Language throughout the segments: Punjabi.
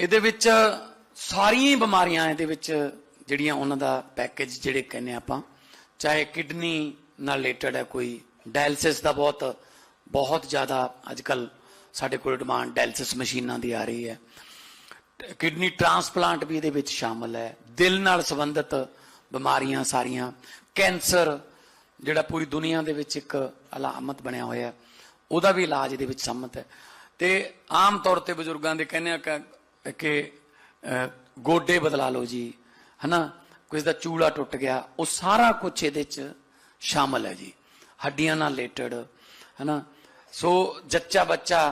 ਇਹਦੇ ਵਿੱਚ ਸਾਰੀਆਂ ਹੀ ਬਿਮਾਰੀਆਂ ਇਹਦੇ ਵਿੱਚ ਜਿਹੜੀਆਂ ਉਹਨਾਂ ਦਾ ਪੈਕੇਜ ਜਿਹੜੇ ਕਹਿੰਦੇ ਆਪਾਂ, ਚਾਹੇ ਕਿਡਨੀ ਨਾਲ ਰਿਲੇਟਡ ਹੈ ਕੋਈ ਡਾਇਲਿਸਿਸ ਦਾ ਬਹੁਤ ਬਹੁਤ ਜ਼ਿਆਦਾ ਅੱਜਕੱਲ ਸਾਡੇ ਕੋਲ ਡਿਮਾਂਡ ਡਾਇਲਿਸਿਸ ਮਸ਼ੀਨਾਂ ਦੀ ਆ ਰਹੀ ਹੈ। ਕਿਡਨੀ ਟ੍ਰਾਂਸਪਲਾਂਟ ਵੀ ਇਹਦੇ ਵਿੱਚ ਸ਼ਾਮਲ ਹੈ। ਦਿਲ ਨਾਲ ਸੰਬੰਧਿਤ ਬਿਮਾਰੀਆਂ ਸਾਰੀਆਂ। ਕੈਂਸਰ, ਜਿਹੜਾ ਪੂਰੀ ਦੁਨੀਆ ਦੇ ਵਿੱਚ ਇੱਕ ਅਲਾਮਤ ਬਣਿਆ ਹੋਇਆ ਉਹਦਾ ਵੀ ਇਲਾਜ ਇਹਦੇ ਵਿੱਚ ਸੰਮਤ ਹੈ। ਤੇ ਆਮ ਤੌਰ ਤੇ ਬਜ਼ੁਰਗਾਂ ਦੇ ਕਹਿੰਦੇ ਆ ਕਿ- ਕਿ ਗੋਡੇ ਬਦਲਾ ਲਓ ਜੀ, ਹਨਾ? ਕਿਸੇ ਦਾ ਚੂੜਾ ਟੁੱਟ ਗਿਆ, ਉਹ ਸਾਰਾ ਕੁਝ ਇਹਦੇ ਚ ਸ਼ਾਮਲ ਹੈ ਜੀ। ਹੱਡੀਆਂ ਨਾਲ ਰਿਲੇਟਡ ਹਨਾ? ਸੋ ਜੱਚਾ ਬੱਚਾ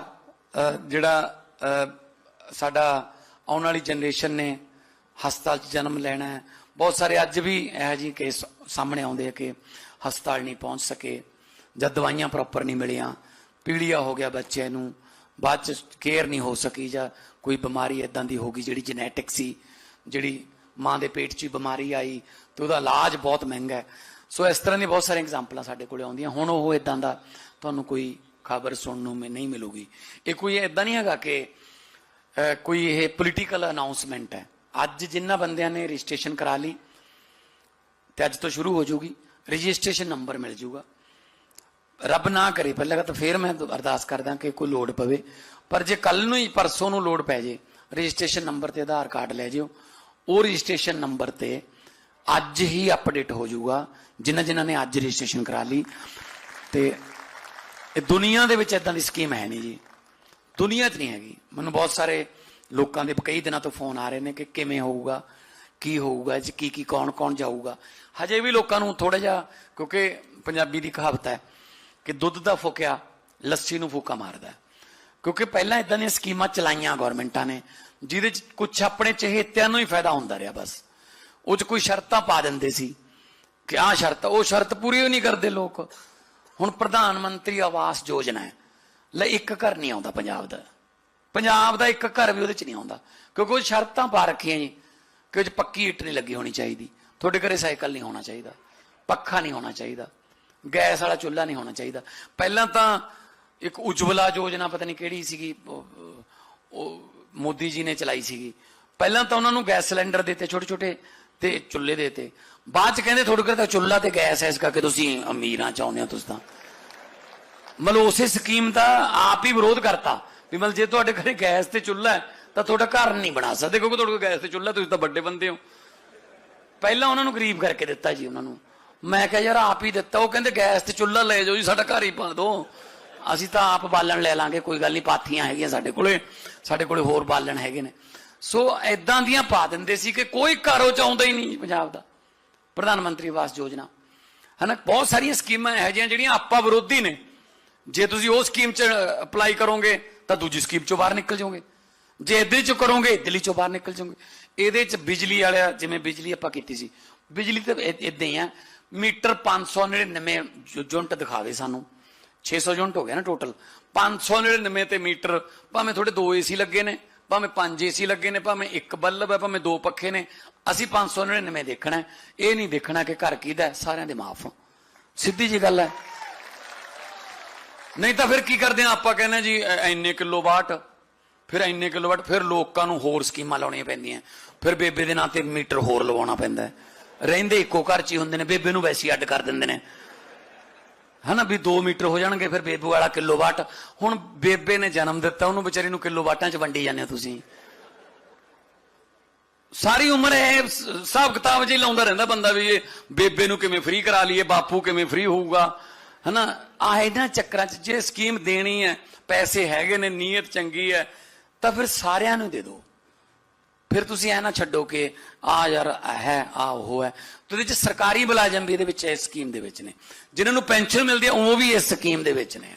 ਜਿਹੜਾ ਸਾਡਾ ਆਉਣ ਵਾਲੀ ਜਨਰੇਸ਼ਨ ਨੇ ਹਸਪਤਾਲ 'ਚ ਜਨਮ ਲੈਣਾ ਹੈ। ਬਹੁਤ ਸਾਰੇ ਅੱਜ ਵੀ ਇਹੋ ਜਿਹੇ ਕੇਸ ਸਾਹਮਣੇ ਆਉਂਦੇ ਆ ਕਿ ਹਸਪਤਾਲ ਨਹੀਂ ਪਹੁੰਚ ਸਕੇ, ਜਾਂ ਦਵਾਈਆਂ ਪ੍ਰੋਪਰ ਨਹੀਂ ਮਿਲੀਆਂ, ਪੀੜੀਆ ਹੋ ਗਿਆ ਬੱਚੇ ਨੂੰ। ਬਾਅਦ ਚ ਕੇਅਰ ਨਹੀਂ ਹੋ ਸਕੀ ਜਾਂ ਕੋਈ ਬਿਮਾਰੀ ਇਦਾਂ ਦੀ ਹੋ ਗਈ ਜਿਹੜੀ ਜੈਨੇਟਿਕ ਸੀ, ਜਿਹੜੀ ਮਾਂ ਦੇ ਪੇਟ 'ਚ ਹੀ ਬਿਮਾਰੀ ਆਈ ਤੇ ਉਹਦਾ ਇਲਾਜ ਬਹੁਤ ਮਹਿੰਗਾ ਹੈ। ਸੋ ਇਸ ਤਰ੍ਹਾਂ ਦੀਆਂ ਬਹੁਤ ਸਾਰੀਆਂ ਐਗਜ਼ਾਮਪਲਾਂ ਸਾਡੇ ਕੋਲੇ ਆਉਂਦੀਆਂ। ਹੁਣ ਉਹ ਇਦਾਂ ਦਾ ਤੁਹਾਨੂੰ ਕੋਈ ਖਬਰ ਸੁਣਨ ਨੂੰ ਮੈਂ, ਨਹੀਂ ਮਿਲੂਗੀ। ਇਹ ਕੋਈ ਇਦਾਂ ਨਹੀਂ ਹੈਗਾ ਕਿ ਕੋਈ ਇਹ ਪੋਲੀਟੀਕਲ ਅਨਾਉਂਸਮੈਂਟ ਹੈ। ਅੱਜ ਜਿੰਨਾ ਬੰਦਿਆਂ ਨੇ ਰਜਿਸਟ੍ਰੇਸ਼ਨ ਕਰਾ ਲਈ ਤੇ ਅੱਜ ਤੋਂ ਸ਼ੁਰੂ ਹੋ ਜੂਗੀ, ਰਜਿਸਟ੍ਰੇਸ਼ਨ ਨੰਬਰ ਮਿਲ ਜੂਗਾ। ਰੱਬ ਨਾ ਕਰੇ। ਪਹਿਲਾਂ ਤਾਂ ਫੇਰ ਮੈਂ ਅਰਦਾਸ ਕਰਦਾ ਕਿ ਕੋਈ ਲੋੜ ਪਵੇ। ਪਰ ਜੇ ਕੱਲ ਨੂੰ ਹੀ ਪਰਸੋਂ ਨੂੰ ਲੋੜ ਪੈ ਜੇ, ਰਜਿਸਟ੍ਰੇਸ਼ਨ ਨੰਬਰ ਤੇ ਆਧਾਰ ਕਾਰਡ ਲੈ ਜਿਓ। ਉਹ ਰਜਿਸਟ੍ਰੇਸ਼ਨ ਨੰਬਰ ਤੇ ਅੱਜ ਹੀ ਅਪਡੇਟ ਹੋ ਜਾਊਗਾ। ਜਿਨ੍ਹਾਂ ਜਿਨ੍ਹਾਂ ਨੇ ਅੱਜ ਰਜਿਸਟ੍ਰੇਸ਼ਨ ਕਰਾ ਲਈ। ਤੇ ਇਹ ਦੁਨੀਆ ਦੇ ਵਿੱਚ ਇਦਾਂ ਦੀ ਸਕੀਮ ਹੈ ਨਹੀਂ ਜੀ। ਦੁਨੀਆ 'ਚ ਨਹੀਂ ਹੈਗੀ। ਮੈਨੂੰ ਬਹੁਤ ਸਾਰੇ ਲੋਕਾਂ ਦੇ ਕਈ ਦਿਨਾਂ ਤੋਂ ਫੋਨ ਆ ਰਹੇ ਨੇ ਕਿ ਕਿਵੇਂ ਹੋਊਗਾ, ਕੀ ਹੋਊਗਾ, ਇਹ ਕੀ ਕੀ ਕੌਣ ਕੌਣ ਜਾਊਗਾ। ਹਜੇ ਵੀ ਲੋਕਾਂ ਨੂੰ ਥੋੜਾ ਜਿਹਾ, ਕਿਉਂਕਿ ਪੰਜਾਬੀ ਦੀ ਕਹਾਵਤ ਹੈ ਕਿ ਦੁੱਧ ਦਾ ਫੁਕਿਆ, ਲੱਸੀ ਨੂੰ ਫੂਕਾ ਮਾਰਦਾ। ਕਿਉਂਕਿ ਪਹਿਲਾਂ ਇਦਾਂ ਦੀਆਂ ਸਕੀਮਾਂ ਚਲਾਈਆਂ ਗਵਰਨਮੈਂਟਾਂ ਨੇ, ਜਿਹਦੇ 'ਚ ਕੁਝ ਆਪਣੇ ਚਹੇਤਿਆਂ ਨੂੰ ਹੀ ਫਾਇਦਾ ਹੁੰਦਾ ਰਿਹਾ ਬਸ। ਉਹ 'ਚ ਕੋਈ ਸ਼ਰਤਾਂ ਪਾ ਦਿੰਦੇ ਸੀ ਕਿ ਆਹ ਸ਼ਰਤ, ਉਹ ਸ਼ਰਤ ਪੂਰੀ ਹੀ ਨਹੀਂ ਕਰਦੇ ਲੋਕ। ਹੁਣ ਪ੍ਰਧਾਨ ਮੰਤਰੀ ਆਵਾਸ ਯੋਜਨਾ ਹੈ। ਲੈ ਇੱਕ ਘਰ ਨਹੀਂ ਆਉਂਦਾ ਪੰਜਾਬ ਦਾ। ਪੰਜਾਬ ਦਾ ਇੱਕ ਘਰ ਵੀ ਉਹਦੇ 'ਚ ਨਹੀਂ ਆਉਂਦਾ। ਕਿਉਂਕਿ ਉਹ ਸ਼ਰਤਾਂ ਪਾ ਰੱਖੀਆਂ ਜੀ ਕਿ ਉਹ 'ਚ ਪੱਕੀ ਇੱਟ ਨਹੀਂ ਲੱਗੀ ਹੋਣੀ ਚਾਹੀਦੀ। ਤੁਹਾਡੇ ਘਰੇ ਸਾਈਕਲ ਨਹੀਂ ਹੋਣਾ ਚਾਹੀਦਾ। ਪੱਖਾ ਨਹੀਂ ਹੋਣਾ ਚਾਹੀਦਾ। ਗੈਸ ਵਾਲਾ ਚੁੱਲ੍ਹਾ ਨਹੀਂ ਹੋਣਾ ਚਾਹੀਦਾ। ਪਹਿਲਾਂ ਤਾਂ ਇੱਕ ਉਜਵਲਾ ਯੋਜਨਾ ਪਤਾ ਨਹੀਂ ਕਿਹੜੀ ਸੀਗੀ, ਉਹ- ਮੋਦੀ ਜੀ ਨੇ ਚਲਾਈ ਸੀਗੀ। ਪਹਿਲਾਂ ਤਾਂ ਉਹਨਾਂ ਨੂੰ ਗੈਸ ਸਿਲੰਡਰ ਦਿੱਤੇ ਛੋਟੇ ਛੋਟੇ ਤੇ ਚੁੱਲ੍ਹੇ ਦਿੱਤੇ। ਬਾਅਦ ਚ ਕਹਿੰਦੇ ਤੁਹਾਡੇ ਘਰ ਤਾਂ ਚੁੱਲ੍ਹਾ ਤੇ ਗੈਸ ਹੈ, ਇਸ ਕਰਕੇ ਤੁਸੀਂ ਅਮੀਰਾਂ ਚਾਹੁੰਦੇ ਹੋ ਤੁਸੀਂ ਤਾਂ। ਮਤਲਬ ਉਸੇ ਸਕੀਮ ਦਾ ਆਪ ਹੀ ਵਿਰੋਧ ਕਰਤਾ ਵੀ ਮਤਲਬ ਜੇ ਤੁਹਾਡੇ ਘਰੇ ਗੈਸ ਤੇ ਚੁੱਲ੍ਹਾ ਹੈ, ਤਾਂ ਤੁਹਾਡਾ ਘਰ ਨਹੀਂ ਬਣਾ ਸਕਦੇ, ਕਿਉਂਕਿ ਤੁਹਾਡੇ ਕੋਲ ਗੈਸ ਤੇ ਚੁੱਲ੍ਹਾ ਤੁਸੀਂ ਤਾਂ ਵੱਡੇ ਬੰਦੇ ਹੋ। ਪਹਿਲਾਂ ਉਹਨਾਂ ਨੂੰ ਗਰੀਬ ਕਰਕੇ ਦਿੱਤਾ ਜੀ ਉਹਨਾਂ ਨੂੰ। ਮੈਂ ਕਿਹਾ ਯਾਰ ਆਪ ਹੀ ਦਿੱਤਾ, ਉਹ ਕਹਿੰਦੇ ਗੈਸ ਤੇ ਚੁੱਲ੍ਹਾ ਲੈ ਜਾਓ ਜੀ, ਸਾਡਾ ਘਰ ਹੀ ਪਾ ਦਿਓ ਅਸੀਂ ਤਾਂ ਆਪ ਬਾਲਣ ਲੈ ਲਾਂਗੇ, ਕੋਈ ਗੱਲ ਨਹੀਂ, ਪਾਥੀਆਂ ਹੈਗੀਆਂ ਸਾਡੇ ਕੋਲੇ ਸਾਡੇ ਕੋਲੇ ਹੋਰ ਬਾਲਣ ਹੈਗੇ ਨੇ। ਸੋ ਐਦਾਂ ਦੀਆਂ ਪਾ ਦਿੰਦੇ ਸੀ ਕਿ ਕੋਈ ਘਰੋਂ ਚ ਆਉਂਦਾ ਹੀ ਨਹੀਂ ਪੰਜਾਬ ਦਾ। ਪ੍ਰਧਾਨ ਮੰਤਰੀ ਆਵਾਸ ਯੋਜਨਾ। ਹਨਾ, ਬਹੁਤ ਸਾਰੀਆਂ ਸਕੀਮਾਂ ਇਹੋ ਜਿਹੀਆਂ ਜਿਹੜੀਆਂ ਆਪਾਂ ਵਿਰੋਧੀ ਨੇ। ਜੇ ਤੁਸੀਂ ਉਹ ਸਕੀਮ 'ਚ ਅਪਲਾਈ ਕਰੋਗੇ, ਤਾਂ ਦੂਜੀ ਸਕੀਮ 'ਚੋਂ ਬਾਹਰ ਨਿਕਲ ਜਾਓਗੇ। ਜੇ ਇਹਦੇ 'ਚੋਂ ਕਰੋਗੇ, ਦਿੱਲੀ 'ਚੋਂ ਬਾਹਰ ਨਿਕਲ ਜਾਓਗੇ। ਇਹਦੇ 'ਚ ਬਿਜਲੀ ਵਾਲਿਆ, ਜਿਵੇਂ ਬਿਜਲੀ ਆਪਾਂ ਕੀਤੀ ਸੀ, ਬਿਜਲੀ ਤਾਂ ਇਦਾਂ ਹੀ ਆ। ਮੀਟਰ 599 ਯੂ- ਯੂਨਿਟ ਦਿਖਾਵੇ ਸਾਨੂੰ। 600 ਯੂਨਿਟ ਹੋ ਗਿਆ ਨਾ ਟੋਟਲ। 599 ਤੇ ਮੀਟਰ, ਭਾਵੇਂ ਤੁਹਾਡੇ ਦੋ ਏਸੀ ਲੱਗੇ ਨੇ, ਭਾਵੇਂ ਪੰਜ ਏਸੀ ਲੱਗੇ ਨੇ, ਭਾਵੇਂ ਇੱਕ ਬੱਲਬ ਹੈ, ਭਾਵੇਂ ਦੋ ਪੱਖੇ ਨੇ, ਅਸੀਂ 599 ਦੇਖਣਾ ਇਹ ਨਹੀਂ ਦੇਖਣਾ ਕਿ ਘਰ ਕਿਹਦਾ ਸਾਰਿਆਂ ਦੇ ਮਾਫ ਸਿੱਧੀ ਜੀ ਗੱਲ ਹੈ। ਨਹੀਂ ਤਾਂ ਫਿਰ ਕੀ ਕਰਦੇ ਆ ਆਪਾਂ ਕਹਿੰਦੇ ਜੀ ਐ- ਐਨੇ ਕਿਲੋ ਵਾਟ ਫਿਰ ਇੰਨੇ ਕਿਲੋ ਵਾਟ ਫਿਰ ਲੋਕਾਂ ਨੂੰ ਹੋਰ ਸਕੀਮਾਂ ਲਾਉਣੀਆਂ ਪੈਂਦੀਆਂ। ਫਿਰ ਬੇਬੇ ਦੇ ਨਾਂ ਤੇ ਮੀਟਰ ਹੋਰ ਲਵਾਉਣਾ ਪੈਂਦਾ ਰਹਿੰਦੇ ਇੱਕੋ ਘਰ 'ਚ ਹੀ ਹੁੰਦੇ ਨੇ, ਬੇਬੇ ਨੂੰ ਵੈਸੇ ਅੱਡ ਕਰ ਦਿੰਦੇ ਨੇ। ਹਨਾ ਵੀ 2 ਮੀਟਰ ਹੋ ਜਾਣਗੇ, ਫਿਰ ਬੇਬੂ ਵਾਲਾ ਕਿਲੋ ਵਾਟ ਹੁਣ ਬੇਬੇ ਨੇ ਜਨਮ ਦਿੱਤਾ, ਉਹਨੂੰ ਵਿਚਾਰੀ ਨੂੰ ਕਿਲੋ ਵਾਟਾਂ 'ਚ ਵੰਡੀ ਜਾਂਦੇ ਹੋ ਤੁਸੀਂ। ਸਾਰੀ ਉਮਰ ਇਹ ਹਿਸਾਬ ਕਿਤਾਬ ਜੀ ਲਾਉਂਦਾ ਰਹਿੰਦਾ ਬੰਦਾ ਵੀ ਇਹ ਬੇਬੇ ਨੂੰ ਕਿਵੇਂ ਫ੍ਰੀ ਕਰਾ ਲਈਏ, ਬਾਪੂ ਕਿਵੇਂ ਫ੍ਰੀ ਹੋਊਗਾ। ਹਨਾ ਆ ਇਹਨਾਂ ਚੱਕਰਾਂ 'ਚ ਜੇ ਸਕੀਮ ਦੇਣੀ ਹੈ, ਪੈਸੇ ਹੈਗੇ ਨੇ, ਨੀਅਤ ਚੰਗੀ ਹੈ ਤਾਂ ਫਿਰ ਸਾਰਿਆਂ ਨੂੰ ਦੇ ਦਿਓ ਫਿਰ ਤੁਸੀਂ ਐ ਨਾ ਛੱਡੋ ਕਿ ਆ ਯਾਰ ਹੈ, ਆ ਉਹ ਹੈ। ਤੇ ਇਹਦੇ ਚ ਸਰਕਾਰੀ ਮੁਲਾਜ਼ਮ ਵੀ ਇਹਦੇ ਵਿੱਚ ਇਸ ਸਕੀਮ ਦੇ ਵਿੱਚ ਨੇ। ਜਿਨ੍ਹਾਂ ਨੂੰ ਪੈਨਸ਼ਨ ਮਿਲਦੀ ਹੈ, ਉਹ ਵੀ ਇਸ ਸਕੀਮ ਦੇ ਵਿੱਚ ਨੇ।